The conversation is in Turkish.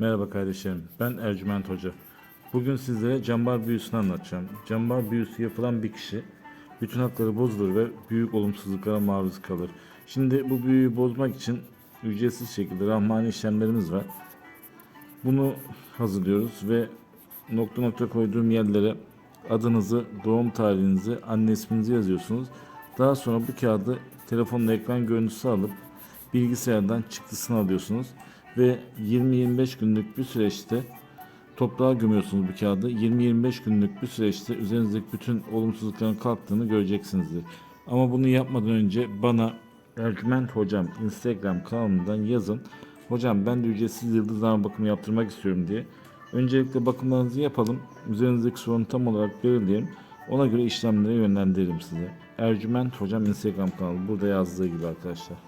Merhaba kardeşlerim. Ben Ercüment Hoca. Bugün sizlere cambar büyüsünü anlatacağım. Cambar büyüsü yapılan bir kişi bütün hakları bozulur ve büyük olumsuzluklara maruz kalır. Şimdi bu büyüyü bozmak için ücretsiz şekilde rahmani işlemlerimiz var. Bunu hazırlıyoruz ve nokta nokta koyduğum yerlere adınızı, doğum tarihinizi, anne isminizi yazıyorsunuz. Daha sonra bu kağıdı telefonla ekran görüntüsü alıp bilgisayardan çıktısını alıyorsunuz ve 20-25 günlük bir süreçte toprağa gömüyorsunuz bu kağıdı. 20-25 günlük bir süreçte üzerinizdeki bütün olumsuzlukların kalktığını göreceksinizdir. Ama bunu yapmadan önce bana Ercüment Hocam Instagram kanalından yazın. Hocam ben de ücretsiz yıldızlama bakımı yaptırmak istiyorum diye. Öncelikle bakımlarınızı yapalım. Üzerinizdeki sorunu tam olarak belirleyelim. Ona göre işlemlere yönlendiririm size. Ercüment Hocam Instagram kanalı burada yazdığı gibi arkadaşlar.